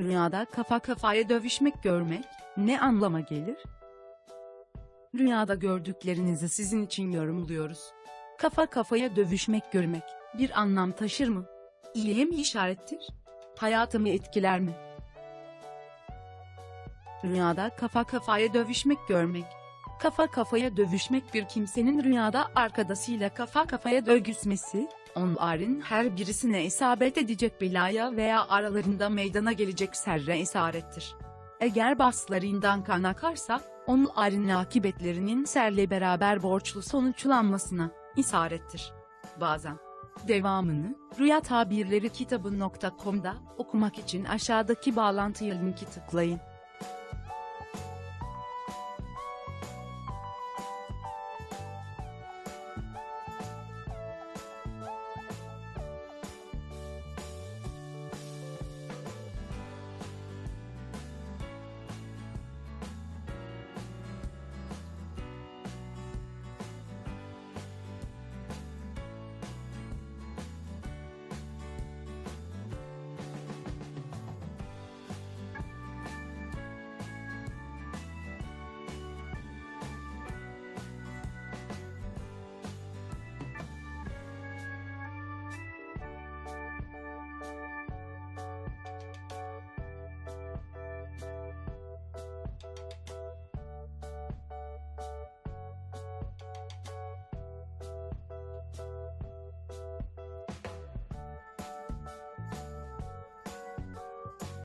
Rüyada kafa kafaya dövüşmek görmek ne anlama gelir? Rüyada gördüklerinizi sizin için yorumluyoruz. Kafa kafaya dövüşmek görmek bir anlam taşır mı? İyiye mi işarettir? Hayatımı etkiler mi? Rüyada kafa kafaya dövüşmek görmek. Kafa kafaya dövüşmek bir kimsenin rüyada arkadaşıyla kafa kafaya dövüşmesi, onların her birisine isabet edecek belaya veya aralarında meydana gelecek serre isarettir. Eğer baslarından kan akarsa, onların akıbetlerinin serle beraber borçlu sonuçlanmasına isarettir. Bazen. Devamını, Rüya Tabirleri kitabı.com'da okumak için aşağıdaki bağlantıya linki tıklayın.